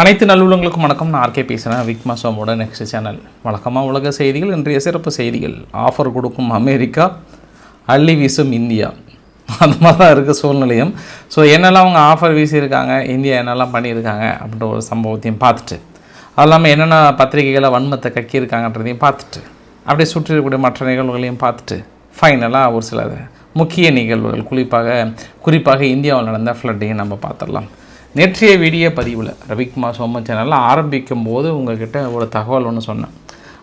அனைத்து நல்லுள்ளங்களுக்கும் வணக்கம். நான் ஆர்கே பேசுகிறேன் விக்மா சோமோட நெக்ஸ்ட் சேனல் வழக்கமாக உலக செய்திகள் இன்றைய சிறப்பு செய்திகள். ஆஃபர் கொடுக்கும் அமெரிக்கா அள்ளி வீசும் இந்தியா. அந்த மாதிரி தான் இருக்க சூழ்நிலையும். ஸோ என்னெல்லாம் அவங்க ஆஃபர் வீசியிருக்காங்க இந்தியா என்னெல்லாம் பண்ணியிருக்காங்க அப்படின்ற ஒரு சம்பவத்தையும் பார்த்துட்டு அது இல்லாமல் என்னென்ன பத்திரிகைகளை வன்மத்தை கக்கியிருக்காங்கன்றதையும் பார்த்துட்டு அப்படியே சுற்றிருக்கக்கூடிய மற்ற நிகழ்வுகளையும் பார்த்துட்டு ஃபைனலாக ஒரு சில முக்கிய நிகழ்வுகள். குறிப்பாக குறிப்பாக இந்தியாவில் நடந்த ஃப்ளட்டையும் நம்ம பார்த்துடலாம். நேற்றைய வீடியோ பதிவில் ரவிக்குமார் சோமன் சேனலில் ஆரம்பிக்கும் போது உங்ககிட்ட ஒரு தகவல் ஒன்று சொன்னேன்.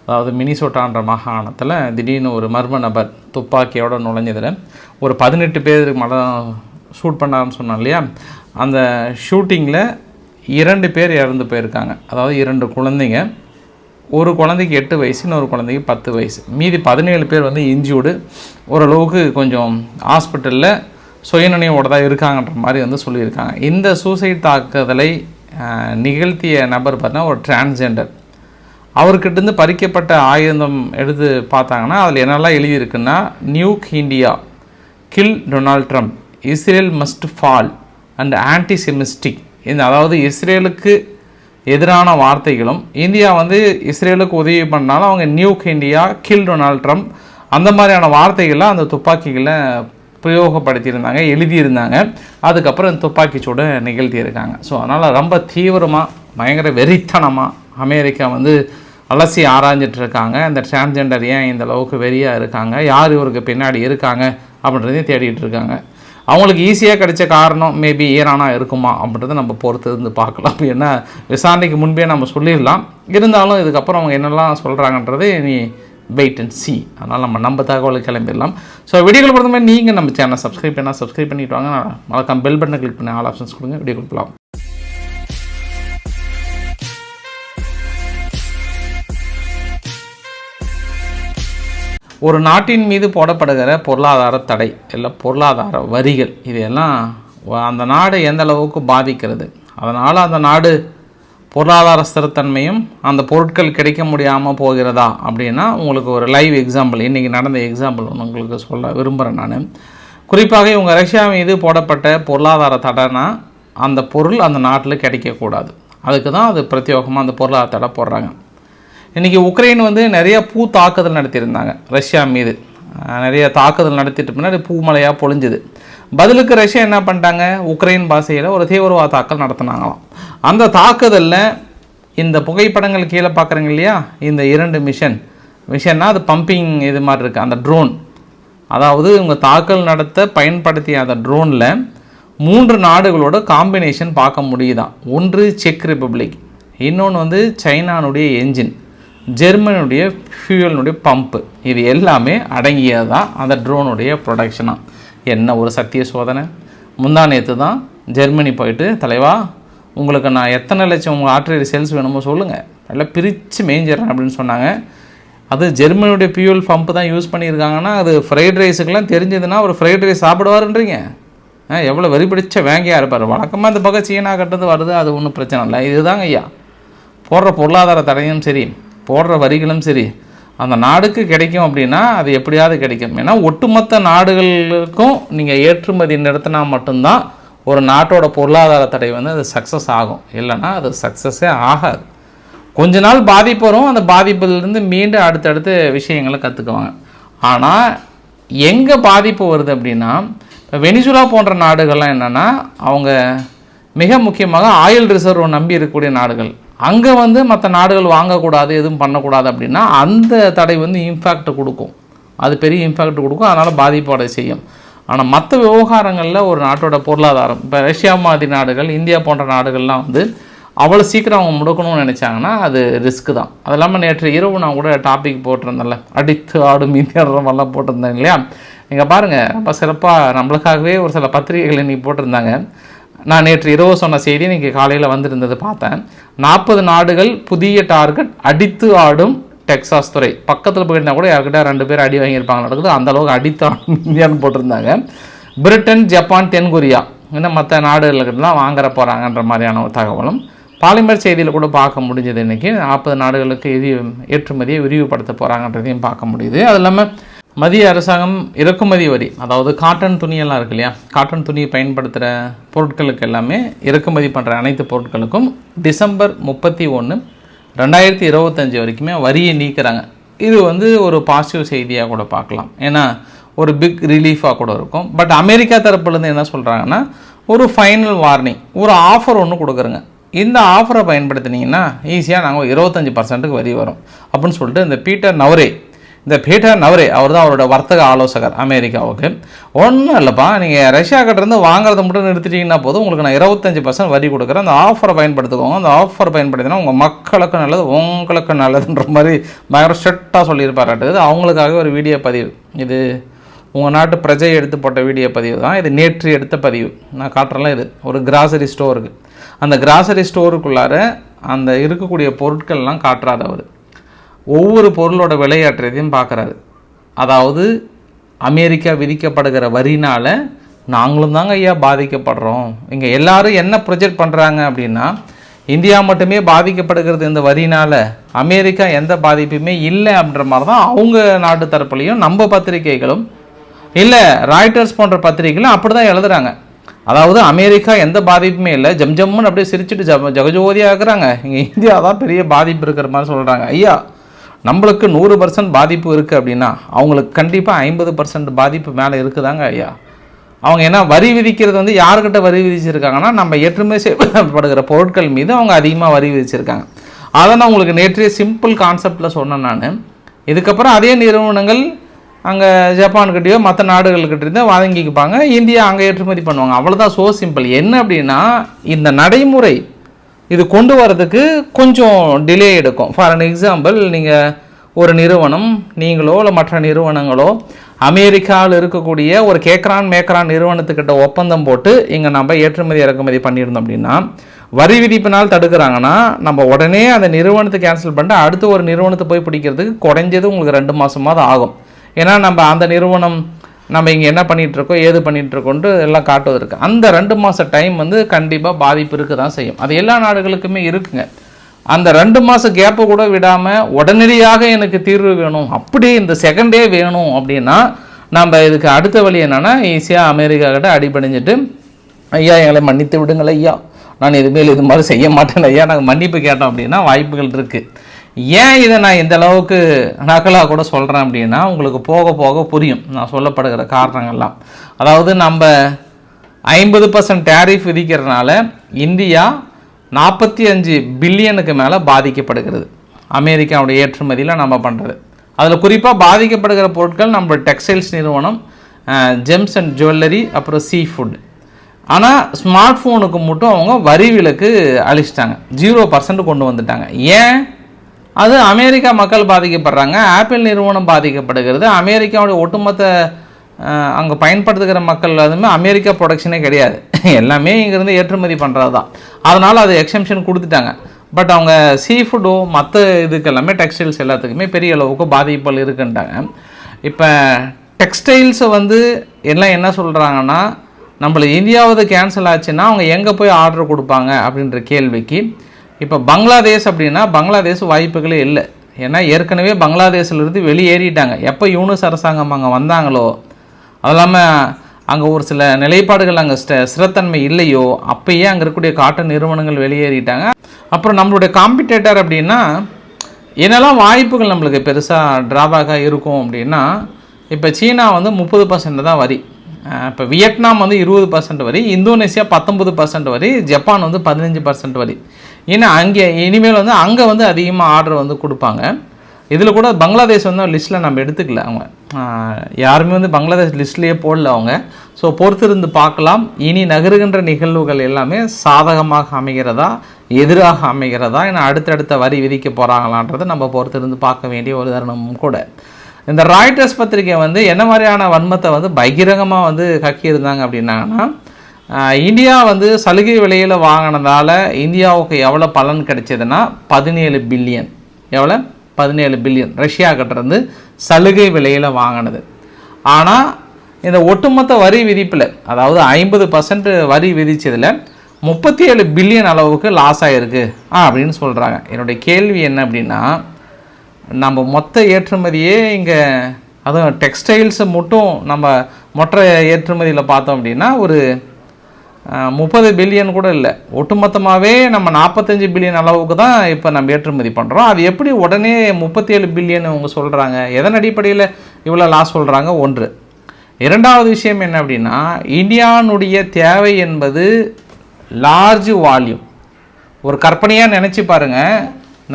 அதாவது மினிசோட்டான்ற மாகாணத்தில் திடீர்னு ஒரு மர்ம நபர் துப்பாக்கியோட நுழைஞ்சதில் ஒரு பதினெட்டு பேருக்கு மடம் ஷூட் பண்ணாருன்னு சொன்னோம் இல்லையா? அந்த ஷூட்டிங்கில் இரண்டு பேர் இறந்து போயிருக்காங்க. அதாவது இரண்டு குழந்தைங்க. ஒரு குழந்தைக்கு எட்டு வயசு இன்னொரு குழந்தைக்கு பத்து வயசு. மீதி பதினேழு பேர் வந்து இன்ஜூர்டு ஓரளவுக்கு கொஞ்சம் ஹாஸ்பிட்டலில் சுயநினைவோடு தான் இருக்காங்கன்ற மாதிரி வந்து சொல்லியிருக்காங்க. இந்த சூசைட் தாக்குதலை நிகழ்த்திய நபர் பார்த்தீங்கன்னா ஒரு டிரான்ஸ்ஜெண்டர் அவர்கிட்டருந்து பறிக்கப்பட்ட ஆயுதம் எடுத்து பார்த்தாங்கன்னா அதில் என்னெல்லாம் எழுதியிருக்குன்னா nuke India kill Donald Trump Israel must fall and antisemitic இந்த அதாவது இஸ்ரேலுக்கு எதிரான வார்த்தைகளும் இந்தியா வந்து இஸ்ரேலுக்கு உதவி பண்ணாலும் அவங்க nuke India kill Donald Trump அந்த மாதிரியான வார்த்தைகளை அந்த துப்பாக்கிகளை பிரயோகப்படுத்தியிருந்தாங்க எழுதியிருந்தாங்க. அதுக்கப்புறம் இந்த துப்பாக்கி நிகழ்த்தியிருக்காங்க. ஸோ அதனால் ரொம்ப தீவிரமாக பயங்கர வெறித்தனமாக அமெரிக்கா வந்து அலசி ஆராய்ஞ்சிட்டு இருக்காங்க இந்த டிரான்ஸ்ஜெண்டர் ஏன் இந்த அளவுக்கு வெறியாக இருக்காங்க? யார் இவருக்கு பின்னாடி இருக்காங்க? அப்படின்றதையும் தேடிட்டு இருக்காங்க அவங்களுக்கு ஈஸியாக கிடைச்ச காரணம் மேபி ஈரானாக இருக்குமா? அப்படின்றத நம்ம பொறுத்து இருந்து பார்க்கலாம். ஏன்னா விசாரணைக்கு முன்பே நம்ம சொல்லிடலாம். இருந்தாலும் இதுக்கப்புறம் அவங்க என்னெல்லாம் சொல்கிறாங்கன்றது நீ வெயிட் அண்ட் சி அதனால் நம்ம நம்ம தகவலை கிளம்பிடலாம். ஸோ வீடியோக்கள் பொறுத்த மாதிரி நீங்கள் நம்ம சேனல் சப்ஸ்கிரைப் பண்ணால் சப்ஸ்கிரைப் பண்ணிட்டு வாங்க. மறக்காம பெல் பட்டனை கிளிக் பண்ணி ஆல் ஆப்ஷன்ஸ் கொடுங்க. வீடியோ கொடுக்கலாம் ஒரு நாட்டின் மீது போடப்படுகிற பொருளாதார தடை இல்லை பொருளாதார வரிகள் இதையெல்லாம் வ- அந்த நாடு எந்த அளவுக்கு பாதிக்கிறது? அதனால் அந்த நாடு பொருளாதார ஸ்திரத்தன்மையும் அந்த பொருட்கள் கிடைக்க முடியாமல் போகிறதா அப்படின்னா உங்களுக்கு ஒரு லைவ் எக்ஸாம்பிள் இன்றைக்கி நடந்த எக்ஸாம்பிள் ஒன்று உங்களுக்கு சொல்ல விரும்புகிறேன் நான். குறிப்பாக இவங்க ரஷ்யா மீது போடப்பட்ட பொருளாதார தடைனா அந்த பொருள் அந்த நாட்டில் கிடைக்கக்கூடாது அதுக்கு தான் அது பிரத்யோகமாக அந்த பொருளாதார தடை போடுறாங்க. இன்றைக்கி உக்ரைன் வந்து நிறைய பூ தாக்குதல் நடத்தியிருந்தாங்க ரஷ்யா மீது. நிறைய தாக்குதல் நடத்திட்டு பின்னாடி பூமலையாக பொழிஞ்சுது. பதிலுக்கு ரஷ்யா என்ன பண்ணிட்டாங்க? உக்ரைன் பாஷையில் ஒரு தீவிரவாத தாக்கல் நடத்தினாங்களாம். அந்த தாக்குதலில் இந்த புகைப்படங்கள் கீழே பார்க்குறீங்க இல்லையா? இந்த இரண்டு மிஷன் மிஷன்னா அது பம்பிங் இது மாதிரி இருக்குது அந்த ட்ரோன் அதாவது இவங்க தாக்கல் நடத்த பயன்படுத்திய அந்த ட்ரோனில் மூன்று நாடுகளோட காம்பினேஷன் பார்க்க முடியுதான் ஒன்று செக் ரிப்பப்ளிக் இன்னொன்று வந்து சைனானுடைய என்ஜின் ஜெர்மனுடைய ஃபியூயலினுடைய பம்பு. இது எல்லாமே அடங்கியது தான் அந்த ட்ரோனுடைய ப்ரொடக்ஷனாக என்ன ஒரு சத்திய சோதனை? முந்தா நேற்று தான் ஜெர்மனி போயிட்டு தலைவா உங்களுக்கு நான் எத்தனை லட்சம் உங்கள் ஆர்டினரி சேல்ஸ் வேணுமோ சொல்லுங்கள் நல்லா பிரித்து மேய்ஞ்சிடறேன் அப்படின்னு சொன்னாங்க. அது ஜெர்மனியுடைய பியூல் பம்பு தான் யூஸ் பண்ணியிருக்காங்கன்னா அது ஃப்ரைட் ரைஸுக்கெல்லாம் தெரிஞ்சதுன்னா ஒரு ஃப்ரைட் ரைஸ் சாப்பிடுவாருன்றீங்க. ஆ எவ்வளோ வெறி பிடிச்ச வேங்கையாக இருப்பார். வழக்கமாக இந்த பக்கம் சீனா கட்டுறது வருது அது ஒன்றும் பிரச்சனை இல்லை. இதுதாங்க ஐயா. போடுற பொருளாதார தடையும் சரி. போடுற வரிகளும் சரி அந்த நாடுக்கு கிடைக்கும் அப்படின்னா அது எப்படியாவது கிடைக்கும். ஏன்னா ஒட்டுமொத்த நாடுகளுக்கும் நீங்கள் ஏற்றுமதி நடத்தினா மட்டும்தான் ஒரு நாட்டோட பொருளாதார தடை வந்து அது சக்ஸஸ் ஆகும். இல்லைன்னா அது சக்ஸஸே ஆகாது. கொஞ்ச நாள் பாதிப்பு வரும் அந்த பாதிப்பிலிருந்து மீண்டும் அடுத்தடுத்து விஷயங்களை கற்றுக்குவாங்க ஆனால் எங்கே பாதிப்பு வருது அப்படின்னா இப்போ வெனிசுலா போன்ற நாடுகள்லாம் என்னென்னா அவங்க மிக முக்கியமாக ஆயில் ரிசர்வ் நம்பி இருக்கக்கூடிய நாடுகள். அங்கே வந்து மற்ற நாடுகள் வாங்கக்கூடாது எதுவும் பண்ணக்கூடாது அப்படின்னா அந்த தடை வந்து இம்பேக்ட் கொடுக்கும். அது பெரிய இம்பேக்ட் கொடுக்கும். அதனால் பாதிப்படை செய்யும். ஆனால் மற்ற விவகாரங்களில் ஒரு நாட்டோட பொருளாதாரம் இப்போ ரஷ்யா மாதிரி நாடுகள் இந்தியா போன்ற நாடுகள்லாம் வந்து அவ்வளோ சீக்கிரம் அவங்க முடக்கணும்னு நினச்சாங்கன்னா அது ரிஸ்க்கு தான். அது இல்லாமல் நேற்று இரவு நான் கூட டாபிக் போட்டிருந்தேன்ல. அடித்து ஆடும் இந்தியன்ற மாதிரிலாம் போட்டிருந்தேன் இல்லையா? நீங்கள் பாருங்கள் ரொம்ப சிறப்பாக நம்மளுக்காகவே ஒரு சில பத்திரிகைகள் இன்றைக்கி போட்டிருந்தாங்க. நான் நேற்று இரவு சொன்ன செய்தி இன்றைக்கி காலையில் வந்திருந்தது பார்த்தேன். நாற்பது நாடுகள் புதிய டார்கெட் அடித்து ஆடும் டெக்ஸாஸ் துறை. பக்கத்தில் போயிருந்தால் கூட யார்கிட்ட ரெண்டு பேர் அடி வாங்கியிருப்பாங்க நடக்குது அந்தளவுக்கு அடித்து ஆடும் இந்தியான்னு போட்டிருந்தாங்க. பிரிட்டன் ஜப்பான் தென்கொரியா இன்னும் மற்ற நாடுகளுக்கெல்லாம் வாங்குற போகிறாங்கன்ற மாதிரியான ஒரு தகவலும் பாலிமர் செய்தியில் கூட பார்க்க முடிஞ்சது இன்றைக்கி நாற்பது நாடுகளுக்கு இது ஏற்றுமதியை விரிவுபடுத்த போகிறாங்கன்றதையும் பார்க்க முடியுது. அது இல்லாமல் மத்திய அரசாங்கம் இறக்குமதி வரி அதாவது காட்டன் துணியெல்லாம் இருக்கு இல்லையா? காட்டன் துணியை பயன்படுத்துகிற பொருட்களுக்கு எல்லாமே இறக்குமதி பண்ணுற அனைத்து பொருட்களுக்கும் டிசம்பர் முப்பத்தி ஒன்று ரெண்டாயிரத்தி இருபத்தஞ்சி வரைக்குமே வரியை நீக்கிறாங்க. இது வந்து ஒரு பாசிட்டிவ் செய்தியாக கூட பார்க்கலாம். ஏன்னா ஒரு பிக் ரிலீஃபாக கூட இருக்கும். பட் அமெரிக்கா தரப்புலேருந்து என்ன சொல்கிறாங்கன்னா ஒரு ஃபைனல் வார்னிங் ஒரு ஆஃபர் ஒன்று கொடுக்குறங்க. இந்த ஆஃபரை பயன்படுத்தினீங்கன்னா ஈஸியாக நாங்கள் இருபத்தஞ்சி பர்சன்ட்டுக்கு வரி வரும். அப்படின்னு சொல்லிட்டு இந்த பீட்டர் நவரே இந்த பீட்டர் நவரே அவர் தான் அவரோட வர்த்தக ஆலோசகர் அமெரிக்காவுக்கு. ஒன்றும் இல்லைப்பா நீங்கள் ரஷ்யா கிட்டேருந்து வாங்குறத மட்டும் நிறுத்திட்டீங்கன்னா போதும் உங்களுக்கு நான் இருபத்தஞ்சி பர்சன்ட் வரி கொடுக்குறேன். அந்த ஆஃபரை பயன்படுத்திக்கோங்க. அந்த ஆஃபர் பயன்படுத்தினா உங்கள் மக்களுக்கு நல்லது உங்களுக்கு நல்லதுன்ற மாதிரி பயங்கர ஸ்ட்ரிக்டாக சொல்லியிருப்பாராட்டு அவங்களுக்காக ஒரு வீடியோ பதிவு. இது உங்கள் நாட்டு பிரஜை எடுத்து போட்ட வீடியோ பதிவு தான். இது நேற்று எடுத்த பதிவு. நான் காட்டுறலாம் இது. ஒரு கிராசரி ஸ்டோருக்கு அந்த கிராசரி ஸ்டோருக்குள்ளார அந்த இருக்கக்கூடிய பொருட்கள்லாம் காட்டுறாரு அவர். ஒவ்வொரு பொருளோட விளையாட்டுறதையும் பார்க்குறாரு. அதாவது அமெரிக்கா விதிக்கப்படுகிற வரினால் நாங்களும் தாங்க ஐயா பாதிக்கப்படுறோம். இங்கே எல்லாரும் என்ன ப்ரொஜெக்ட் பண்ணுறாங்க அப்படின்னா இந்தியா மட்டுமே பாதிக்கப்படுகிறது இந்த வரினால் அமெரிக்கா எந்த பாதிப்புமே இல்லை அப்படின்ற மாதிரி தான் அவங்க நாட்டு தரப்புலையும் நம்ம பத்திரிகைகளும் இல்லை ராய்டர்ஸ் போன்ற பத்திரிகைகளும் அப்படி தான் எழுதுறாங்க. அதாவது அமெரிக்கா எந்த பாதிப்புமே இல்லை. ஜம் ஜம்முன்னு அப்படியே சிரிச்சுட்டு ஜ ஜகஜோதியாக இருக்கிறாங்க. இங்கே இந்தியா தான் பெரிய பாதிப்பு இருக்கிற மாதிரி சொல்கிறாங்க ஐயா நம்மளுக்கு நூறு பர்சன்ட் பாதிப்பு இருக்குது அப்படின்னா அவங்களுக்கு கண்டிப்பாக ஐம்பது பர்சன்ட் பாதிப்பு மேலே இருக்குதாங்க ஐயா. அவங்க என்ன வரி விதிக்கிறது வந்து யாருக்கிட்ட வரி விதிச்சிருக்காங்கன்னா நம்ம ஏற்றுமதி செய்யப்படுகிற பொருட்கள் மீது அவங்க அதிகமாக வரி விதிச்சிருக்காங்க. அதை நான் உங்களுக்கு நேற்றைய சிம்பிள் கான்செப்டில் சொன்னேன் நான். இதுக்கப்புறம் அதே நிறுவனங்கள் அங்கே ஜப்பான்கிட்டயோ மற்ற நாடுகள்கிட்ட இருந்தால் வாங்கிக்குப்பாங்க. இந்தியா அங்கே ஏற்றுமதி பண்ணுவாங்க. அவ்வளோதான் ஸோ சிம்பிள் என்ன அப்படின்னா இந்த நடைமுறை இது கொண்டு வரதுக்கு கொஞ்சம் டிலே எடுக்கும். ஃபார் அன் எக்ஸாம்பிள் நீங்கள் ஒரு நிறுவனம் நீங்களோ இல்லை மற்ற நிறுவனங்களோ அமெரிக்காவில் இருக்கக்கூடிய ஒரு கேக்ரான் மேக்ரான் நிறுவனத்துக்கிட்ட ஒப்பந்தம் போட்டு இங்கே நம்ம ஏற்றுமதி இறக்குமதி பண்ணியிருந்தோம் அப்படின்னா வரி விதிப்பினால் தடுக்கிறாங்கன்னா நம்ம உடனே அந்த நிறுவனத்தை கேன்சல் பண்ணிட்டு அடுத்து ஒரு நிறுவனத்தை போய் பிடிக்கிறதுக்கு குறைஞ்சது உங்களுக்கு ரெண்டு மாதமாவது ஆகும். ஏன்னா நம்ம அந்த நிறுவனம் நம்ம இங்கே என்ன பண்ணிட்டு இருக்கோம் ஏது பண்ணிகிட்டு இருக்கோன்ட்டு எல்லாம் காட்டுவதற்கு. அந்த ரெண்டு மாத டைம் வந்து கண்டிப்பாக பாதிப்பு இருக்க தான் செய்யும். அது எல்லா நாடுகளுக்குமே இருக்குங்க. அந்த ரெண்டு மாதம் கேப்பை கூட விடாமல் உடனடியாக எனக்கு தீர்வு வேணும் அப்படியே இந்த செகண்டே வேணும் அப்படின்னா நம்ம இதுக்கு அடுத்த வழி என்னென்னா ஈஸியாக அமெரிக்கா கிட்ட அடிபணிஞ்சிட்டு ஐயா எங்களை மன்னித்து விடுங்கள் ஐயா. நான் இதுமேல் இது மாதிரி செய்ய மாட்டேன் ஐயா. நாங்கள் மன்னிப்பு கேட்டோம் அப்படின்னா வாய்ப்புகள் இருக்குது ஏன் இதை நான் இந்த அளவுக்கு நக்கலாக கூட சொல்கிறேன் அப்படின்னா உங்களுக்கு போக போக புரியும். நான் சொல்லப்படுகிற காரணங்கள்லாம். அதாவது நம்ம ஐம்பது பர்சன்ட் டேரிஃப் விதிக்கிறதுனால இந்தியா நாற்பத்தி அஞ்சு பில்லியனுக்கு மேலே பாதிக்கப்படுகிறது. அமெரிக்காவுடைய ஏற்றுமதியில் நம்ம பண்ணுறது அதில் குறிப்பாக பாதிக்கப்படுகிற பொருட்கள் நம்ம டெக்ஸ்டைல்ஸ் நிறுவனம் ஜெம்ஸ் அண்ட் ஜுவல்லரி அப்புறம் சீ ஃபுட் ஆனால் ஸ்மார்ட் ஃபோனுக்கு மட்டும் அவங்க வரி விலக்கு அழிச்சிட்டாங்க ஜீரோ பர்சன்ட் கொண்டு வந்துட்டாங்க. ஏன்? அது அமெரிக்கா மக்கள் பாதிக்கப்படுறாங்க ஆப்பிள் நிறுவனம் பாதிக்கப்படுகிறது. அமெரிக்காவுடைய ஒட்டுமொத்த அங்கே பயன்படுத்துகிற மக்கள் அதுவுமே அமெரிக்கா ப்ரொடக்ஷனே கிடையாது. எல்லாமே இங்கேருந்து ஏற்றுமதி பண்ணுறது தான் அதனால் அது எக்ஸம்ஷன் கொடுத்துட்டாங்க. பட் அவங்க சீ ஃபுட்டோ மற்ற இதுக்கு எல்லாமே டெக்ஸ்டைல்ஸ் எல்லாத்துக்குமே பெரிய அளவுக்கு பாதிப்புகள் இருக்குன்ட்டாங்க. இப்போ டெக்ஸ்டைல்ஸை வந்து எல்லாம் என்ன சொல்கிறாங்கன்னா நம்மளை இந்தியாவது கேன்சல் ஆச்சுன்னா அவங்க எங்கே போய் ஆர்டர் கொடுப்பாங்க அப்படின்ற கேள்விக்கு இப்போ பங்களாதேஷ் அப்படின்னா பங்களாதேஷ் வாய்ப்புகளே இல்லை. ஏன்னா ஏற்கனவே பங்களாதேஷிலிருந்து வெளியேறிட்டாங்க. எப்போ யூனிஸ் அரசாங்கம் அங்கே வந்தாங்களோ அது இல்லாமல் அங்கே ஒரு சில நிலைப்பாடுகள் அங்கே ஸ்ட ஸ்திரத்தன்மை இல்லையோ அப்பயே அங்கே இருக்கக்கூடிய காட்டன் நிறுவனங்கள் வெளியேறிட்டாங்க. அப்புறம் நம்மளுடைய காம்பிடேட்டர் அப்படின்னா என்னெல்லாம் வாய்ப்புகள் நம்மளுக்கு பெருசாக ட்ராபேக்காக இருக்கும் அப்படின்னா இப்போ சீனா வந்து முப்பது பர்சன்ட் தான் வரி. இப்போ வியட்நாம் வந்து இருபது பர்சன்ட் வரி இந்தோனேஷியா பத்தொம்பது பர்சன்ட் வரி ஜப்பான் வந்து பதினஞ்சு பர்சன்ட் வரி. ஏன்னா அங்கே இனிமேல் வந்து அங்கே வந்து அதிகமாக ஆர்டர் வந்து கொடுப்பாங்க. இதில் கூட பங்களாதேஷ் வந்து லிஸ்ட்டில் நம்ம எடுத்துக்கல அவங்க. யாருமே வந்து பங்களாதேஷ் லிஸ்ட்லேயே போடல அவங்க. ஸோ பொறுத்திருந்து பார்க்கலாம். இனி நகருகின்ற நிகழ்வுகள் எல்லாமே சாதகமாக அமைகிறதா எதிராக அமைகிறதா ஏன்னா அடுத்தடுத்த வரி விதிக்க போகிறாங்களான்றதை நம்ம பொறுத்திருந்து பார்க்க வேண்டிய ஒரு தருணமும் கூட. இந்த ராய்டர்ஸ் பத்திரிகை வந்து என்ன மாதிரியான வன்மத்தை வந்து பகிரங்கமாக வந்து கக்கியிருந்தாங்க அப்படின்னாங்கன்னா இந்தியா வந்து சலுகை விலையில் வாங்கினதால இந்தியாவுக்கு எவ்வளோ பலன் கிடைச்சதுன்னா பதினேழு பில்லியன். எவ்வளோ பதினேழு பில்லியன். ரஷ்யா கிட்டேருந்து சலுகை விலையில் வாங்கினது. ஆனால் இந்த ஒட்டுமொத்த வரி விதிப்பில் அதாவது ஐம்பது பர்சன்ட் வரி விதித்ததில் முப்பத்தி ஏழு பில்லியன் அளவுக்கு லாஸ் ஆகிருக்கு அப்படின்னு சொல்கிறாங்க என்னுடைய கேள்வி என்ன அப்படின்னா நம்ம மொத்த ஏற்றுமதியே இங்கே அதுவும் டெக்ஸ்டைல்ஸை மட்டும் நம்ம மொற்ற ஏற்றுமதியில் பார்த்தோம் அப்படின்னா ஒரு முப்பது பில்லியன் கூட இல்லை. ஒட்டுமொத்தமாகவே நம்ம நாற்பத்தஞ்சு பில்லியன் அளவுக்கு தான் இப்போ நம்ம ஏற்றுமதி பண்ணுறோம் அது எப்படி உடனே முப்பத்தேழு பில்லியன் அவங்க சொல்கிறாங்க எதன் அடிப்படையில் இவ்வளோ லாஸ் சொல்கிறாங்க ஒன்று. இரண்டாவது விஷயம் என்ன அப்படின்னா இந்தியானுடைய தேவை என்பது லார்ஜ் வால்யூம் ஒரு கற்பனையாக நினச்சி பாருங்கள்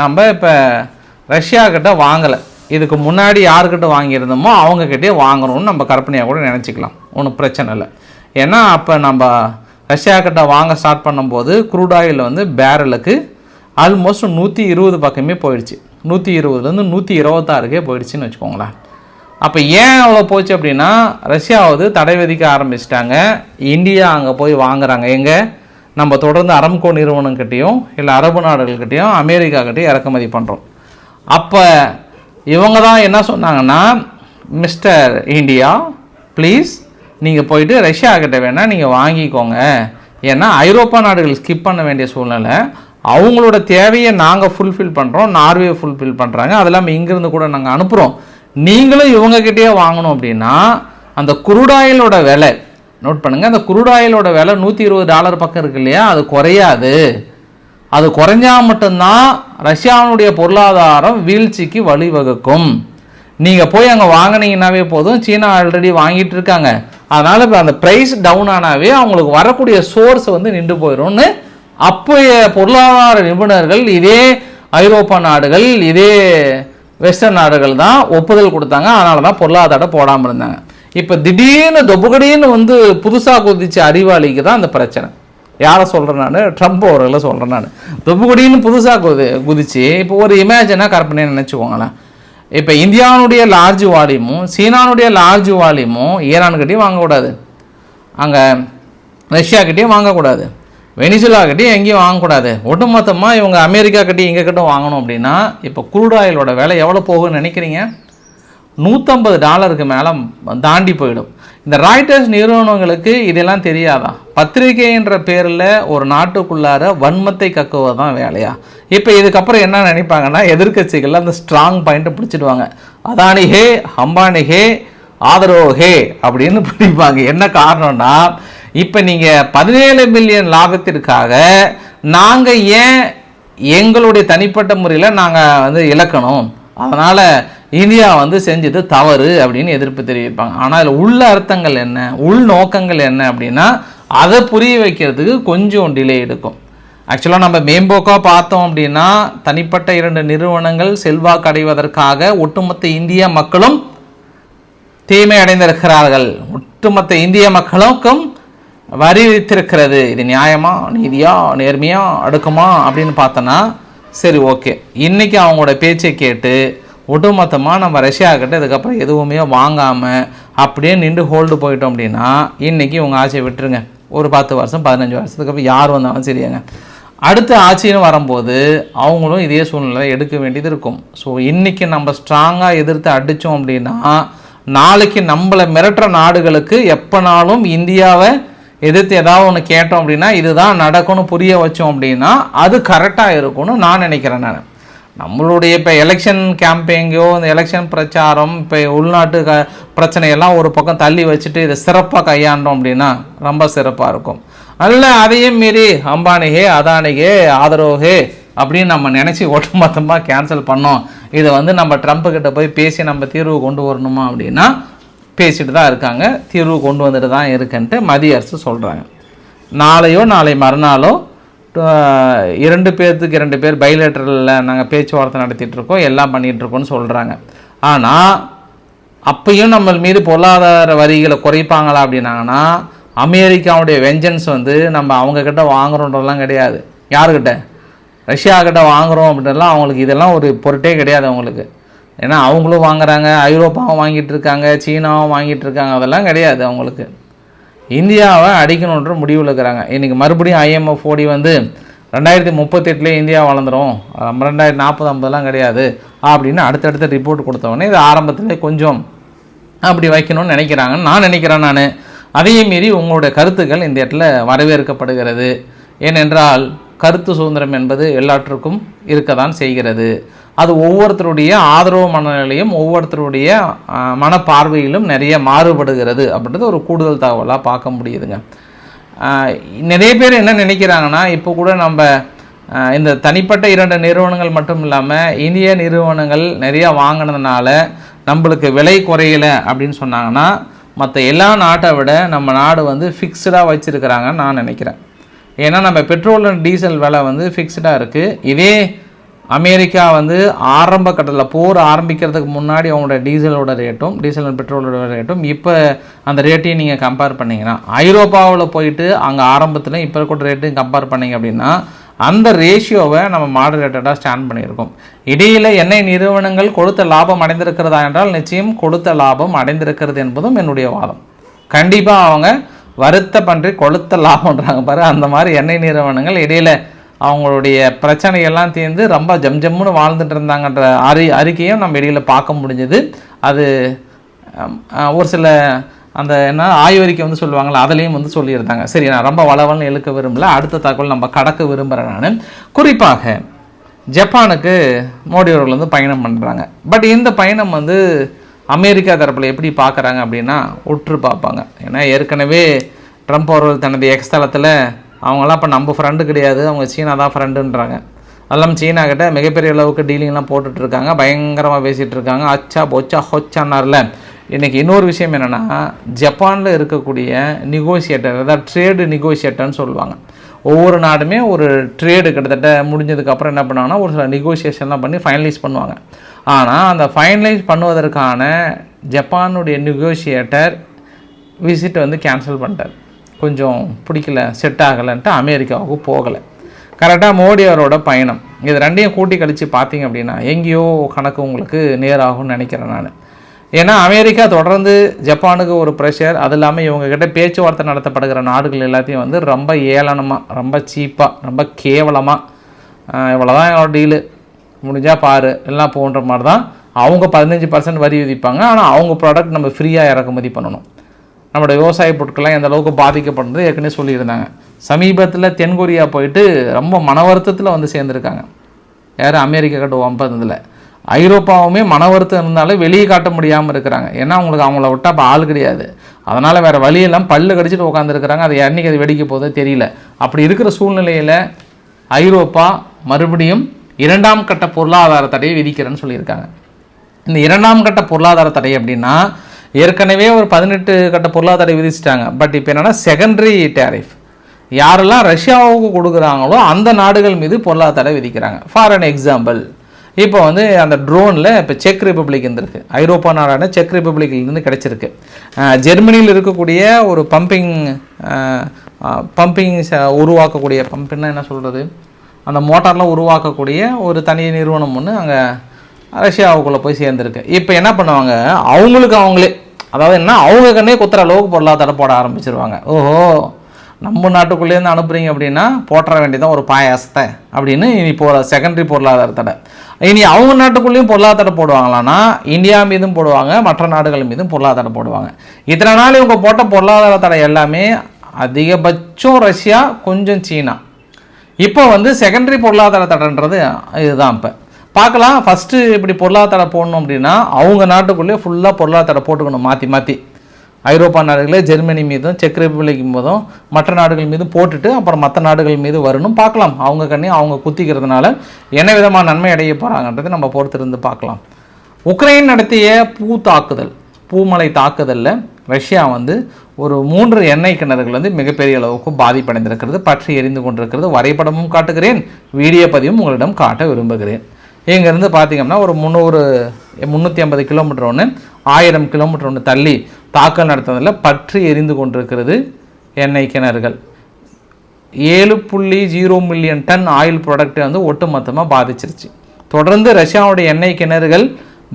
நம்ம இப்போ ரஷ்யாக்கிட்ட வாங்கலை. இதுக்கு முன்னாடி யாருக்கிட்ட வாங்கியிருந்தோமோ அவங்கக்கிட்டே வாங்கணும்னு நம்ம கற்பனையாக கூட நினச்சிக்கலாம். ஒன்றும் பிரச்சனை இல்லை. ஏன்னா அப்போ நம்ம ரஷ்யா கிட்ட வாங்க ஸ்டார்ட் பண்ணும்போது க்ரூட் ஆயில் வந்து பேரலுக்கு ஆல்மோஸ்ட் நூற்றி இருபது பக்கமே போயிடுச்சு. நூற்றி இருபதுலேருந்து நூற்றி இருபத்தாறுக்கே போயிடுச்சுன்னு வச்சுக்கோங்களேன். அப்போ ஏன் அவ்வளோ போச்சு அப்படின்னா ரஷ்யாவது தடை விதிக்க ஆரம்பிச்சிட்டாங்க. இந்தியா அங்கே போய் வாங்குறாங்க. எங்கே? நம்ம தொடர்ந்து அரம்கோ நிறுவனங்கிட்டையும் இல்லை அரபு நாடுகள்கிட்டையும் அமெரிக்காக்கிட்டையும் இறக்குமதி பண்ணுறோம் அப்போ இவங்க தான் என்ன சொன்னாங்கன்னா மிஸ்டர் இந்தியா ப்ளீஸ் நீங்கள் போயிட்டு ரஷ்யா கிட்ட வேணால் நீங்கள் வாங்கிக்கோங்க. ஏன்னா ஐரோப்பா நாடுகள் ஸ்கிப் பண்ண வேண்டிய சூழ்நிலை. அவங்களோட தேவையை நாங்கள் ஃபுல்ஃபில் பண்ணுறோம் நார்வே ஃபுல்ஃபில் பண்ணுறாங்க அது இல்லாமல் இங்கேருந்து கூட நாங்கள் அனுப்புகிறோம் நீங்களும் இவங்கக்கிட்டேயே வாங்கணும் அப்படின்னா அந்த குருடாயிலோட விலை நோட் பண்ணுங்கள் அந்த குருடாயிலோட விலை நூற்றி இருபது டாலர் பக்கம் இருக்கு இல்லையா? அது குறையாது. அது குறைஞ்சா மட்டும்தான் ரஷ்யாவுடைய பொருளாதாரம் வீழ்ச்சிக்கு வழிவகுக்கும். நீங்கள் போய் அங்கே வாங்கினீங்கன்னாவே போதும். சீனா ஆல்ரெடி வாங்கிட்டு இருக்காங்க. அதனால் இப்போ அந்த ப்ரைஸ் டவுன் ஆனாவே அவங்களுக்கு வரக்கூடிய சோர்ஸ் வந்து நின்று போயிடும்னு அப்போய பொருளாதார நிபுணர்கள் இதே ஐரோப்பா நாடுகள் இதே வெஸ்டர்ன் நாடுகள் தான் ஒப்புதல் கொடுத்தாங்க. அதனால தான் பொருளாதார போடாமல் இருந்தாங்க. இப்போ திடீர்னு தொபுகடின்னு வந்து புதுசாக குதிச்ச அறிவாளிக்கு தான் அந்த பிரச்சனை. யாரை சொல்கிறேன் நான்? ட்ரம்ப் அவர்களை சொல்கிறேன் நான். தொப்புக்குடின்னு புதுசாக குதி குதிச்சு இப்போ ஒரு இமேஜினாக கற்பனை நினச்சிக்கோங்களேன். இப்போ இந்தியாவுடைய லார்ஜ் வால்யூமும் சீனானுடைய லார்ஜ் வால்யூமும் ஈரான்கிட்டையும் வாங்கக்கூடாது. அங்கே ரஷ்யாக்கிட்டேயும் வாங்கக்கூடாது. வெனிசுலாக்கிட்டையும் எங்கேயும் வாங்கக்கூடாது. ஒட்டுமொத்தமாக இவங்க அமெரிக்கா கிட்டேயும் வாங்கணும் அப்படின்னா இப்போ குரூட் ஆயிலோட விலை எவ்வளோ போகும்னு நினைக்கிறீங்க? நூற்றம்பது டாலருக்கு மேலே தாண்டி போயிடும். இந்த ராய்டர்ஸ் நிறுவனங்களுக்கு இதெல்லாம் தெரியாதான் பத்திரிகை என்ற பேரில் ஒரு நாட்டுக்குள்ளார வன்மத்தை கக்குவது தான் வேலையா? இப்போ இதுக்கப்புறம் என்ன நினைப்பாங்கன்னா எதிர்கட்சிகளில் அந்த ஸ்ட்ராங் பாயிண்ட்டை பிடிச்சிடுவாங்க. அதானி ஹே அம்பானி ஹே ஆதரோ ஹே அப்படின்னு பிடிப்பாங்க. என்ன காரணம்னா இப்போ நீங்கள் பதினேழு மில்லியன் லாபத்திற்காக நாங்கள் ஏன் எங்களுடைய தனிப்பட்ட முறையில் நாங்கள் வந்து இழக்கணும்? அதனால் இந்தியா வந்து செஞ்சது தவறு அப்படின்னு எதிர்ப்பு தெரிவிப்பாங்க. ஆனால் இதில் உள்ள அர்த்தங்கள் என்ன? உள் நோக்கங்கள் என்ன அப்படின்னா அதை புரிய வைக்கிறதுக்கு கொஞ்சம் டிலே எடுக்கும். ஆக்சுவலாக நம்ம மேம்போக்காக பார்த்தோம் அப்படின்னா தனிப்பட்ட இரண்டு நிறுவனங்கள் செல்வாக்கு அடைவதற்காக ஒட்டுமொத்த இந்திய மக்களும் தீமை அடைந்திருக்கிறார்கள். ஒட்டுமொத்த இந்திய மக்களுக்கும் வரி விதித்திருக்கிறது. இது நியாயமா நீதியா நேர்மையா அடுக்குமா அப்படின்னு பார்த்தோன்னா சரி ஓகே இன்னைக்கு அவங்களோட பேச்சை கேட்டு ஒட்டுமொத்தமாக நம்ம ரஷ்யாக்கிட்ட இதுக்கப்புறம் எதுவுமே வாங்காமல் அப்படியே நின்று ஹோல்டு போயிட்டோம் அப்படின்னா இன்றைக்கி உங்கள் ஆட்சியை விட்டுருங்க. ஒரு பத்து வருஷம் பதினஞ்சு வருஷத்துக்கு அப்புறம் யார் வந்தாலும் சரியாங்க. அடுத்த ஆட்சின்னு வரும்போது அவங்களும் இதே சூழ்நிலை எடுக்க வேண்டியது இருக்கும். ஸோ இன்றைக்கி நம்ம ஸ்ட்ராங்காக எதிர்த்து அடித்தோம் அப்படின்னா நாளைக்கு நம்மளை மிரட்டுற நாடுகளுக்கு எப்போனாலும் இந்தியாவை எதிர்த்து ஏதாவது ஒன்று கேட்டோம் அப்படின்னா இதுதான் நடக்கும்னு புரிய வச்சோம் அப்படின்னா அது கரெக்டாக இருக்கும்னு நான் நினைக்கிறேன் நான். நம்மளுடைய இப்போ எலெக்ஷன் கேம்பெயிங்கோ இந்த எலெக்ஷன் பிரச்சாரம் இப்போ உள்நாட்டு க பிரச்சனையெல்லாம் ஒரு பக்கம் தள்ளி வச்சுட்டு இதை சிறப்பாக கையாண்டோம் அப்படின்னா ரொம்ப சிறப்பாக இருக்கும். அல்ல அதையும் மீறி அம்பானிகே அதானிகே ஆதரவுகே அப்படின்னு நம்ம நினச்சி ஒட்டுமொத்தமாக கேன்சல் பண்ணோம். இதை வந்து நம்ம ட்ரம்ப்பு கிட்ட போய் பேசி நம்ம தீர்வு கொண்டு வரணுமா அப்படின்னா பேசிட்டு தான் இருக்காங்க. தீர்வு கொண்டு வந்துட்டு தான் இருக்குன்ட்டு மத்திய அரசு சொல்கிறாங்க நாளையோ நாளை மறுநாளோ இரண்டு பேர்த்துக்கு இரண்டு பேர் பைலேட்டரில் நாங்கள் பேச்சுவார்த்தை நடத்திட்டுருக்கோம் எல்லாம் பண்ணிகிட்ருக்கோன்னு சொல்கிறாங்க ஆனால் அப்பையும் நம்ம மீது பொருளாதார வரிகளை குறைப்பாங்களா அப்படின்னாங்கன்னா அமெரிக்காவுடைய வெஞ்சன்ஸ் வந்து நம்ம அவங்கக்கிட்ட வாங்குறோன்றதெல்லாம் கிடையாது. யாருக்கிட்ட ரஷ்யா வாங்குகிறோம் அப்படின்றலாம் அவங்களுக்கு இதெல்லாம் ஒரு பொருட்டே கிடையாது அவங்களுக்கு. ஏன்னா அவங்களும் வாங்குறாங்க ஐரோப்பாவும் வாங்கிட்டு இருக்காங்க சீனாவும் வாங்கிட்டு இருக்காங்க அதெல்லாம் கிடையாது அவங்களுக்கு. இந்தியாவை அடிக்கணுன்ற முடிவில் இருக்கிறாங்க. இன்றைக்கி மறுபடியும் ஐஎம்எஃப் ஓடி வந்து ரெண்டாயிரத்தி முப்பத்தெட்டுலேயே இந்தியா வளர்ந்துரும். ரெண்டாயிரத்தி நாற்பது ஐம்பதுலாம் கிடையாது. அப்படின்னு அடுத்தடுத்த ரிப்போர்ட் கொடுத்தவொடனே இது ஆரம்பத்தில் கொஞ்சம் அப்படி வைக்கணும்னு நினைக்கிறாங்கன்னு நான் நினைக்கிறேன் நான். அதையும் மீறி உங்களுடைய கருத்துக்கள் இந்த இடத்துல வரவேற்கப்படுகிறது. ஏனென்றால் கருத்து சுதந்திரம் என்பது எல்லாற்றுக்கும் இருக்க தான் செய்கிறது. அது ஒவ்வொருத்தருடைய ஆதரவு மனநிலையும் ஒவ்வொருத்தருடைய மனப்பார்வையிலும் நிறைய மாறுபடுகிறது அப்படின்றது ஒரு கூடுதல் தகவலாக பார்க்க முடியுதுங்க. நிறைய பேர் என்ன நினைக்கிறாங்கன்னா இப்போ கூட நம்ம இந்த தனிப்பட்ட இரண்டு நிறுவனங்கள் மட்டும் இல்லாமல் இந்திய நிறுவனங்கள் நிறையா வாங்கினதுனால நம்மளுக்கு விலை குறையலை அப்படின்னு சொன்னாங்கன்னா மற்ற எல்லா நாட்டை விட நம்ம நாடு வந்து ஃபிக்ஸ்டாக வச்சுருக்கிறாங்கன்னு நான் நினைக்கிறேன். ஏன்னா நம்ம பெட்ரோல் அண்ட் டீசல் விலை வந்து ஃபிக்ஸ்டாக இருக்குது இதே அமெரிக்கா வந்து ஆரம்ப கட்டத்தில் போர் ஆரம்பிக்கிறதுக்கு முன்னாடி அவங்களோட டீசலோட ரேட்டும் டீசல் அண்ட் பெட்ரோலோட ரேட்டும் இப்போ அந்த ரேட்டையும் நீங்கள் கம்பேர் பண்ணிங்கன்னா ஐரோப்பாவில் போயிட்டு அங்கே ஆரம்பத்தில் இப்போ இருக்கிற ரேட்டையும் கம்பேர் பண்ணிங்க அப்படின்னா அந்த ரேஷியோவை நம்ம மாடரேட்டடாக ஸ்டாண்ட் பண்ணியிருக்கோம். இடையில் எண்ணெய் நிறுவனங்கள் கொடுத்த லாபம் அடைந்திருக்கிறதா என்றால் நிச்சயம் கொடுத்த லாபம் அடைந்திருக்கிறது என்பதும் என்னுடைய வாதம். கண்டிப்பாக அவங்க வருத்த பன்றி கொளுத்த லாபம்ன்றாங்க பாரு. அந்த மாதிரி எண்ணெய் நிறுவனங்கள் இடையில அவங்களுடைய பிரச்சனையெல்லாம் தீர்ந்து ரொம்ப ஜம் ஜம்முன்னு வாழ்ந்துட்டு இருந்தாங்கன்ற அறி அறிக்கையும் நம்ம இடையில பார்க்க முடிஞ்சது. அது ஒரு சில அந்த என்ன ஆய்வறிக்கை வந்து சொல்லுவாங்கள்ல அதுலேயும் வந்து சொல்லியிருந்தாங்க. சரி நான் ரொம்ப வளவல்னு இழுக்க விரும்பல. அடுத்த தகவல் நம்ம கடக்க விரும்புகிறேன் நான். குறிப்பாக ஜப்பானுக்கு மோடி அவர்கள் வந்து பயணம் பண்ணுறாங்க பட் இந்த பயணம் வந்து அமெரிக்கா தரப்பில் எப்படி பார்க்குறாங்க அப்படின்னா உற்று பார்ப்பாங்க. ஏன்னா ஏற்கனவே ட்ரம்ப் அவர்கள் தனது எக்ஸ் தளத்தில் அவங்களாம் இப்போ நம்ம ஃப்ரெண்டு கிடையாது அவங்க சீனா தான் ஃப்ரெண்டுன்றாங்க அதெல்லாம் சீனா மிகப்பெரிய அளவுக்கு டீலிங்லாம் போட்டுட்ருக்காங்க பயங்கரமாக பேசிகிட்டு இருக்காங்க. அச்சா பொச்சா ஹொச்சான்னார்ல. இன்றைக்கி இன்னொரு விஷயம் என்னென்னா ஜப்பானில் இருக்கக்கூடிய நெகோசியேட்டர் அதாவது ட்ரேடு நெகோசியேட்டர்னு சொல்லுவாங்க. ஒவ்வொரு நாடுமே ஒரு ட்ரேடு கிட்டத்தட்ட முடிஞ்சதுக்கப்புறம் என்ன பண்ணுவாங்கன்னா ஒரு சில நெகோசியேஷன்லாம் பண்ணி ஃபைனலைஸ் பண்ணுவாங்க. ஆனால் அந்த ஃபைனலைஸ் பண்ணுவதற்கான ஜப்பானுடைய நெகோசியேட்டர் விசிட் வந்து கேன்சல் பண்ணிட்டார். கொஞ்சம் பிடிக்கல செட் ஆகலைன்ட்டு அமெரிக்காவுக்கு போகலை. கரெக்டாக மோடி அவரோட பயணம். இது ரெண்டையும் கூட்டி கழித்து பார்த்தீங்க அப்படின்னா எங்கேயோ கணக்கு உங்களுக்கு நேராகும்னு நினைக்கிறேன் நான். ஏன்னா அமெரிக்கா தொடர்ந்து ஜப்பானுக்கு ஒரு ப்ரெஷர் அது இல்லாமல் இவங்கக்கிட்ட பேச்சுவார்த்தை நடத்தப்படுகிற நாடுகள் எல்லாத்தையும் வந்து ரொம்ப ஏளனமாக ரொம்ப சீப்பாக ரொம்ப கேவலமாக இவ்வளோதான் என்னோட டீலு முடிஞ்சால் பாரு எல்லாம் போன்ற மாதிரி தான் அவங்க பதினஞ்சு பர்சன்ட் வரி விதிப்பாங்க. ஆனால் அவங்க ப்ராடக்ட் நம்ம ஃப்ரீயாக இறக்குமதி பண்ணணும். நம்மளோட விவசாய பொருட்கள்லாம் எந்த அளவுக்கு பாதிக்கப்படுறது ஏற்கனவே சொல்லியிருந்தாங்க. சமீபத்தில் தென்கொரியா போயிட்டு ரொம்ப மன வருத்தத்தில் வந்து சேர்ந்துருக்காங்க. யார்? அமெரிக்கா கிட்ட ஒம்பதுல ஐரோப்பாவுமே மன வருத்தம் இருந்தாலும் வெளியே காட்ட முடியாமல் இருக்கிறாங்க. ஏன்னா அவங்களுக்கு அவங்கள விட்டால் இப்போ ஆள் கிடையாது. அதனால் வேறு வழியெல்லாம் பல்லு கடிச்சிட்டு உட்காந்துருக்குறாங்க அது என்றைக்கு அது வெடிக்க போதோ தெரியல. அப்படி இருக்கிற சூழ்நிலையில் ஐரோப்பா மறுபடியும் இரண்டாம் கட்ட பொருளாதார தடையை விதிக்கிறேன்னு சொல்லியிருக்காங்க. இந்த இரண்டாம் கட்ட பொருளாதார தடை அப்படின்னா ஏற்கனவே ஒரு பதினெட்டு கட்ட பொருளாதார விதிச்சிட்டாங்க. பட் இப்போ என்னென்னா செகண்டரி டேரிஃப் யாரெல்லாம் ரஷ்யாவுக்கு கொடுக்குறாங்களோ அந்த நாடுகள் மீது பொருளாதார விதிக்கிறாங்க. ஃபார் அன் எக்ஸாம்பிள் இப்போ வந்து அந்த ட்ரோனில் இப்போ செக் ரிப்பப்ளிக் இருந்திருக்கு. ஐரோப்பா நாடான செக் ரிப்பப்ளிக்லேருந்து கிடச்சிருக்கு. ஜெர்மனியில் இருக்கக்கூடிய ஒரு பம்பிங் பம்பிங் உருவாக்கக்கூடிய பம்பிங்னா என்ன சொல்கிறது அந்த மோட்டார்லாம் உருவாக்கக்கூடிய ஒரு தனி நிறுவனம் ஒன்று அங்கே ரஷ்யாவுக்குள்ளே போய் சேர்ந்துருக்கு. இப்போ என்ன பண்ணுவாங்க? அவங்களுக்கு அவங்களே அதாவது என்ன? அவங்க கண்ணே குத்துற அளவுக்கு பொருளாதார போட ஆரம்பிச்சிருவாங்க. ஓஹோ! நம்ம நாட்டுக்குள்ளேருந்து அனுப்புறீங்க அப்படின்னா போட்டுற வேண்டியதான் ஒரு பாயாசத்தை அப்படின்னு இனி போகிற செகண்டரி பொருளாதார தடை. இனி அவங்க நாட்டுக்குள்ளேயும் பொருளாதார தடை போடுவாங்களான்னா இந்தியா மீதும் போடுவாங்க மற்ற நாடுகள் மீதும் பொருளாதார தடை போடுவாங்க. இத்தனை நாள் இவங்க போட்ட பொருளாதார தடை எல்லாமே அதிகபட்சம் ரஷ்யா கொஞ்சம் சீனா. இப்போ வந்து செகண்டரி பொருளாதார தடைன்றது இதுதான் இப்போ. பார்க்கலாம். ஃபஸ்ட்டு இப்படி பொருளாதார தடை போடணும் அப்படின்னா அவங்க நாட்டுக்குள்ளேயே ஃபுல்லாக பொருளாதார தடை போட்டுக்கணும் மாற்றி மாற்றி ஐரோப்பா நாடுகளே ஜெர்மனி மீதும் செக் ரிப்பப்ளிக் மீதும் மற்ற நாடுகள் மீதும் போட்டுட்டு அப்புறம் மற்ற நாடுகள் மீது வரணும். பார்க்கலாம். அவங்க கண்ணி அவங்க குத்திக்கிறதுனால என்ன விதமான நன்மை அடைய போகிறாங்கன்றது நம்ம பொறுத்திருந்து பார்க்கலாம். உக்ரைன் நடத்திய பூ தாக்குதல் பூமலை தாக்குதலில் ரஷ்யா வந்து ஒரு மூன்று எண்ணெய் கிணறுகள் வந்து மிகப்பெரிய அளவுக்கு பாதிப்படைந்திருக்கிறது பற்றி எரிந்து கொண்டிருக்கிறது. வரைபடமும் காட்டுகிறேன். வீடியோ பதிவும் உங்களிடம் காட்ட விரும்புகிறேன். இங்கேருந்து பார்த்தீங்கன்னா ஒரு முந்நூறு முந்நூற்றி ஐம்பது கிலோமீட்டர் ஒன்று ஆயிரம் கிலோமீட்டர் ஒன்று தள்ளி தாக்கல் நடத்துனதில் பற்றி எரிந்து கொண்டிருக்கிறது எண்ணெய் கிணறுகள். ஏழு புள்ளி ஜீரோ மில்லியன் டன் ஆயில் ப்ராடக்ட்டை வந்து ஒட்டுமொத்தமாக பாதிச்சிருச்சு. தொடர்ந்து ரஷ்யாவுடைய எண்ணெய் கிணறுகள்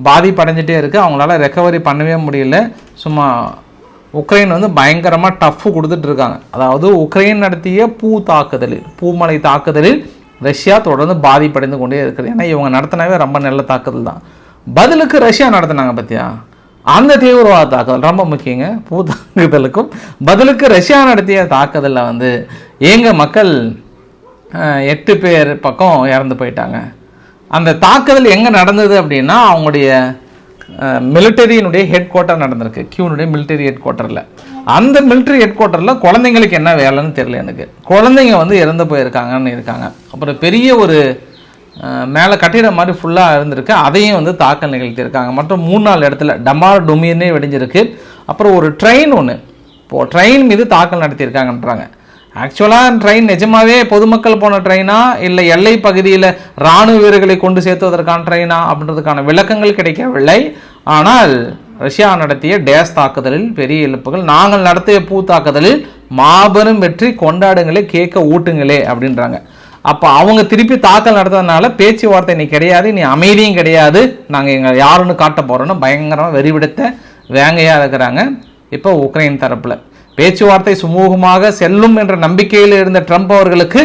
பாதிப்படைஞ்சிட்டே இருக்குது அவங்களால ரெக்கவரி பண்ணவே முடியல. சும்மா உக்ரைன் வந்து பயங்கரமாக டஃப்பு கொடுத்துட்டு இருக்காங்க. அதாவது உக்ரைன் நடத்திய பூ தாக்குதலில் பூமலை தாக்குதலில் ரஷ்யா தொடர்ந்து பாதிப்படைந்து கொண்டே இருக்குது. ஏன்னா இவங்க நடத்தினவே ரொம்ப நல்ல தாக்குதல் தான். பதிலுக்கு ரஷ்யா நடத்தினாங்க பார்த்தியா அந்த தீவிரவாத தாக்குதல் ரொம்ப முக்கியங்க. பூ தாக்குதலுக்கும் பதிலுக்கு ரஷ்யா நடத்திய தாக்குதலில் வந்து எங்கள் மக்கள் எட்டு பேர் பக்கம் இறந்து போயிட்டாங்க. அந்த தாக்குதல் எங்கே நடந்தது அப்படின்னா அவங்களுடைய மிலிட்டரியினுடைய ஹெட் குவார்ட்டர் நடந்திருக்கு. கியூனுடைய மிலிட்டரி ஹெட் குவார்ட்டரில் அந்த மிலிட்டரி ஹெட் குவார்ட்டரில் குழந்தைங்களுக்கு என்ன வேலைன்னு தெரியல எனக்கு. குழந்தைங்க வந்து இறந்து போயிருக்காங்கன்னு இருக்காங்க. அப்புறம் பெரிய ஒரு மேலே கட்டிடம் மாதிரி ஃபுல்லாக இருந்திருக்கு. அதையும் வந்து தாக்கல் நிகழ்த்தியிருக்காங்க. மற்றும் மூணு நாலு இடத்துல டமார் டொமியனே வெடிஞ்சிருக்கு. அப்புறம் ஒரு ட்ரெயின் ஒன்று இப்போது ட்ரெயின் மீது தாக்கல் நடத்தியிருக்காங்கன்றாங்க. ஆக்சுவலாக ட்ரெயின் நிஜமாவே பொதுமக்கள் போன ட்ரெயினா இல்லை எல்லை பகுதியில் இராணுவ வீரர்களை கொண்டு சேர்த்துவதற்கான ட்ரெயினா அப்படின்றதுக்கான விளக்கங்கள் கிடைக்கவில்லை. ஆனால் ரஷ்யா நடத்திய டேஸ் தாக்குதலில் பெரிய இழப்புகள். நாங்கள் நடத்திய பூ தாக்குதலில் மாபெரும் வெற்றி கொண்டாடுங்களே கேட்க ஊட்டுங்களே அப்படின்றாங்க. அப்போ அவங்க திருப்பி தாக்கல் நடத்ததுனால பேச்சுவார்த்தை நீ கிடையாது நீ அமைதியும் கிடையாது. நாங்கள் எங்கள் யாருன்னு காட்ட போகிறோன்னு பயங்கரமாக வெறிவிடுத்த வேங்கையாக இருக்கிறாங்க. இப்போ உக்ரைன் தரப்பில். பேச்சுவார்த்தை சுமூகமாக செல்லும் என்ற நம்பிக்கையில் இருந்த ட்ரம்ப் அவர்களுக்கு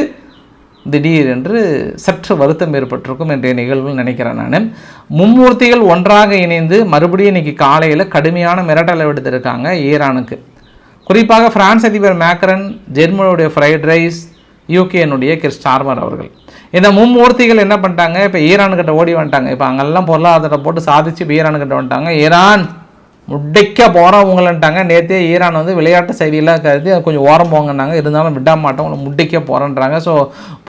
திடீரென்று சற்று வருத்தம் ஏற்பட்டிருக்கும் என்ற நிகழ்வு நினைக்கிறேன் நான். மும்மூர்த்திகள் ஒன்றாக இணைந்து மறுபடியும் இன்னைக்கு காலையில் கடுமையான மிரட்டலை விடுத்திருக்காங்க ஈரானுக்கு. குறிப்பாக பிரான்ஸ் அதிபர் மேக்ரன் ஜெர்மனியுடைய ஃப்ரைட் ரைஸ் யூகேனுடைய கிறிஸ்டார்மர் அவர்கள். இந்த மும்மூர்த்திகள் என்ன பண்ணிட்டாங்க? இப்போ ஈரானுக்கிட்ட ஓடி வந்துட்டாங்க. இப்போ அங்கெல்லாம் பொருளாதாரத்தை போட்டு சாதிச்சு இப்போ ஈரானுக்கிட்ட வந்துட்டாங்க. ஈரான் முட்டைக்க போகிறவங்களன்ட்டாங்க நேற்றே ஈரான் வந்து விளையாட்டு செய்தியெல்லாம் கருதி கொஞ்சம் ஓரம் போங்கன்னாங்க. இருந்தாலும் விட மாட்டோம். உங்களை முட்டைக்க போகிறேன்றாங்க ஸோ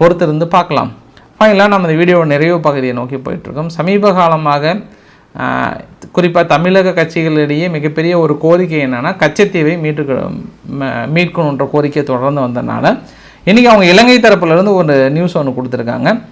பொறுத்து இருந்து பார்க்கலாம் ஃபைனலாக நம்ம இந்த வீடியோ நிறைவு பகுதியை நோக்கி போயிட்டுருக்கோம். சமீப காலமாக குறிப்பாக தமிழக கட்சிகளிடையே மிகப்பெரிய ஒரு கோரிக்கை என்னென்னா கச்சத்தீவை மீட்டு மீட்கணுன்ற கோரிக்கை தொடர்ந்து வந்தனால இன்றைக்கி அவங்க இலங்கை தரப்புலேருந்து ஒரு நியூஸ் ஒன்று கொடுத்துருக்காங்க.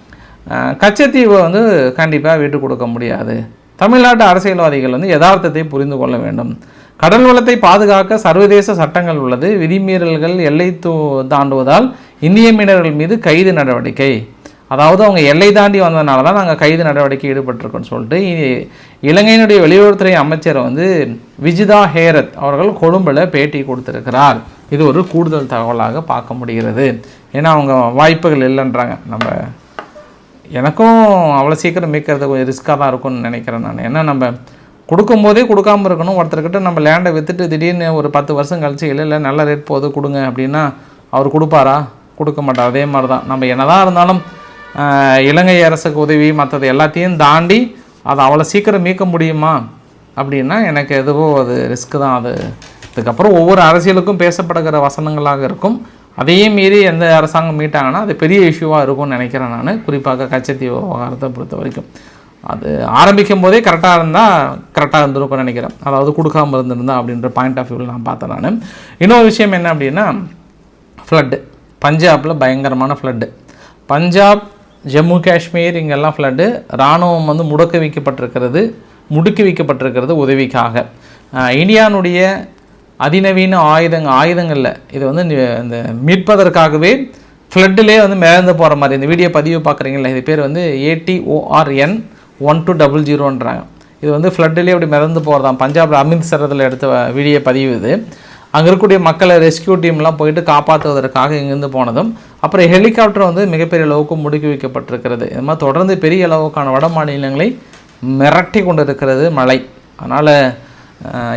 கச்சத்தீவை வந்து கண்டிப்பாக விட்டு கொடுக்க முடியாது. தமிழ்நாட்டு அரசியல்வாதிகள் வந்து யதார்த்தத்தை புரிந்து கொள்ள வேண்டும். கடல் வளத்தை பாதுகாக்க சர்வதேச சட்டங்கள் உள்ளது. விதிமீறல்கள் எல்லை தூ தாண்டுவதால் இந்திய மீனவர்கள் மீது கைது நடவடிக்கை. அதாவது அவங்க எல்லை தாண்டி வந்ததுனால தான் நாங்கள் கைது நடவடிக்கை ஈடுபட்டிருக்கோம்னு சொல்லிட்டு இ- இலங்கையினுடைய வெளியுறவுத்துறை அமைச்சர் வந்து விஜிதா ஹேரத் அவர்கள் கொழும்பில் பேட்டி கொடுத்துருக்கிறார். இது ஒரு கூடுதல் தகவலாக பார்க்க முடிகிறது. ஏன்னா அவங்க வாய்ப்புகள் இல்லைன்றாங்க. நம்ம எனக்கும் அவ்வளோ சீக்கிரம் மீட்கிறது கொஞ்சம் ரிஸ்க்காக தான் இருக்கும்னு நினைக்கிறேன் நான். ஏன்னா நம்ம கொடுக்கும்போதே கொடுக்காம இருக்கணும். ஒருத்தர்கிட்ட நம்ம லேண்டை விற்றுட்டு திடீர்னு ஒரு பத்து வருஷம் கழிச்சு இல்லை இல்லை நல்ல ரேட் போகுது கொடுங்க அப்படின்னா அவர் கொடுப்பாரா? கொடுக்க மாட்டார்? அதே மாதிரி தான் நம்ம என்னதான் இருந்தாலும் இலங்கை அரசுக்கு உதவி மற்றது எல்லாத்தையும் தாண்டி அதை அவ்வளோ சீக்கிரம் மீட்க முடியுமா? அப்படின்னா எனக்கு எதுவோ அது ரிஸ்க்கு தான். அது இதுக்கப்புறம் ஒவ்வொரு அரசியலுக்கும் பேசப்படுகிற வசனங்களாக இருக்கும். அதையும் மீறி எந்த அரசாங்கம் மீட்டாங்கன்னா அது பெரிய இஷ்யூவாக இருக்கும்னு நினைக்கிறேன் நான். குறிப்பாக கச்சத்தீவு விவகாரத்தை பொறுத்த வரைக்கும். அது ஆரம்பிக்கும் போதே கரெக்டாக இருந்தால் கரெக்டாக இருந்திருக்கும்னு நினைக்கிறேன். அதாவது கொடுக்காம இருந்திருந்தா அப்படின்ற பாயிண்ட் ஆஃப் வியூவில் நான் பார்த்தேன் நான். இன்னொரு விஷயம் என்ன அப்படின்னா ஃப்ளட்டு பஞ்சாபில் பயங்கரமான ஃப்ளட்டு பஞ்சாப் ஜம்மு காஷ்மீர் இங்கெல்லாம் ஃப்ளட்டு இராணுவம் வந்து முடக்க வைக்கப்பட்டிருக்கிறது முடுக்கி வைக்கப்பட்டிருக்கிறது உதவிக்காக. இந்தியானுடைய அதிநவீன ஆயுதங்க ஆயுதங்களில். இது வந்து இந்த மீட்பதற்காகவே ஃப்ளட்டிலே வந்து மிதந்து போகிற மாதிரி. இந்த வீடியோ பதிவு பார்க்குறீங்களா இது பேர் வந்து A D O R N one two double ஜீரோன்றாங்க இது வந்து ஃப்ளட்டிலே அப்படி மிதந்து போகிறதான் பஞ்சாபில் அமிர்த்சரத்தில் எடுத்த வீடியோ பதிவு இது. அங்கே இருக்கக்கூடிய மக்களை ரெஸ்கியூ டீம்லாம் போயிட்டு காப்பாற்றுவதற்காக இங்கேருந்து போனதும் அப்புறம் ஹெலிகாப்டர் வந்து மிகப்பெரிய அளவுக்கு முடுக்கி வைக்கப்பட்டிருக்கிறது. இது மாதிரி தொடர்ந்து பெரிய அளவுக்கான வட மாநிலங்களை மிரட்டி கொண்டு இருக்கிறது மழை. அதனால்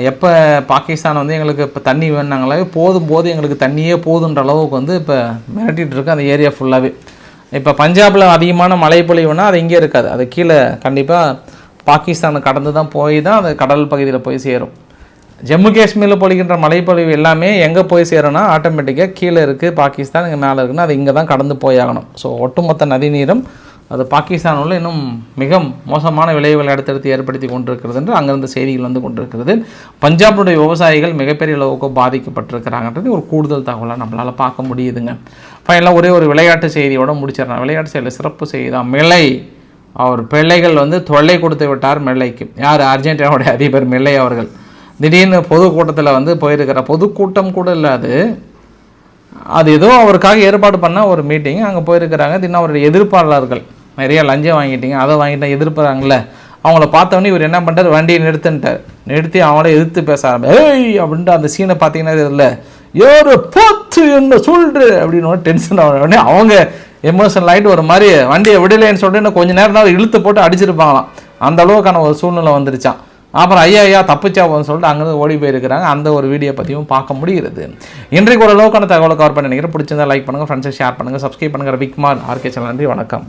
எப்போ பாகிஸ்தான் வந்து எங்களுக்கு இப்போ தண்ணி வேணுனாங்களே போதும் போது எங்களுக்கு தண்ணியே போதுன்ற அளவுக்கு வந்து இப்போ மிரட்டிகிட்டு இருக்கு அந்த ஏரியா ஃபுல்லாகவே இப்போ பஞ்சாபில் அதிகமான மழை பொழிவுனா அது இங்கே இருக்காது. அது கீழே கண்டிப்பாக பாகிஸ்தானை கடந்து தான் போய் தான் அது கடல் பகுதியில் போய் சேரும். ஜம்மு காஷ்மீரில் பொழிகின்ற மழைப்பொழிவு எல்லாமே எங்கே போய் சேரும்னா ஆட்டோமேட்டிக்காக கீழே இருக்குது பாகிஸ்தான் இங்கே மேலே இருக்குன்னா அது இங்கே தான் கடந்து போயாகணும் ஸோ ஒட்டுமொத்த நதி நீரும் அது பாகிஸ்தானில் உள்ள இன்னும் மிக மோசமான விளைவுகளை அடுத்தடுத்து ஏற்படுத்தி கொண்டிருக்கிறது என்று அங்கிருந்த செய்திகள் வந்து கொண்டிருக்கிறது. பஞ்சாபுடைய விவசாயிகள் மிகப்பெரிய அளவுக்கு பாதிக்கப்பட்டிருக்கிறாங்கன்றது ஒரு கூடுதல் தகவலாக நம்மளால் பார்க்க முடியுதுங்க. ஃபைனலாக ஒரே ஒரு விளையாட்டு செய்தியோட முடிச்சிடறேன். விளையாட்டு செய்தியில் சிறப்பு செய்தி தான். மிளை அவர் பிள்ளைகள் வந்து தொல்லை கொடுத்து விட்டார் மெல்லைக்கு. யார்? அர்ஜென்டினாவுடைய அதிபர் மில்லை அவர்கள். திடீர்னு பொதுக்கூட்டத்தில் வந்து போயிருக்கிற பொதுக்கூட்டம் கூட இல்லை அது. அது ஏதோ அவருக்காக ஏற்பாடு பண்ண ஒரு மீட்டிங் அங்கே போயிருக்கிறாங்க. தினம் அவருடைய எதிர்ப்பாளர்கள் நிறைய லஞ்சம் வாங்கிட்டீங்க அதை வாங்கிட்டேன் எதிர்ப்புறாங்கள அவங்கள பார்த்தவொடனே இவர் என்ன பண்ணிட்டார் வண்டியை நிறுத்துன்ட்டார். நிறுத்தி அவங்கள எதிர்த்து பேச ஆரம்பி ஏய் அப்படின்ட்டு அந்த சீனை பார்த்தீங்கன்னா இதில் ஏறு போத்து என்ன சொல்று? அப்படின்னு டென்ஷன் உடனே அவங்க எமோஷனல் ஆகிட்டு ஒரு மாதிரி வண்டியை விடலைன்னு சொல்லிட்டு இன்னும் கொஞ்ச நேரம் தான் இழுத்து போட்டு அடிச்சிருப்பாங்களாம். அந்த அளவுக்கான ஒரு சூழ்நிலை வந்துருச்சான் அப்புறம் ஐயா ஐயா தப்பிச்சா போதும்னு சொல்லிட்டு அங்கேருந்து ஓடி போயிருக்கிறாங்க. அந்த ஒரு வீடியோ பற்றியும் பார்க்க முடிகிறது. இன்றைக்கு ஒரு அளவுக்கான தகவலை கவர் பண்ணி நினைக்கிறேன். பிடிச்சிருந்தா லைக் பண்ணுங்கள் ஃப்ரெண்ட்ஸை ஷேர் பண்ணுங்கள் சப்ஸ்கிரைப் பண்ணுங்கள் விக்மார் ஆர்கே சேனல் நன்றி வணக்கம்.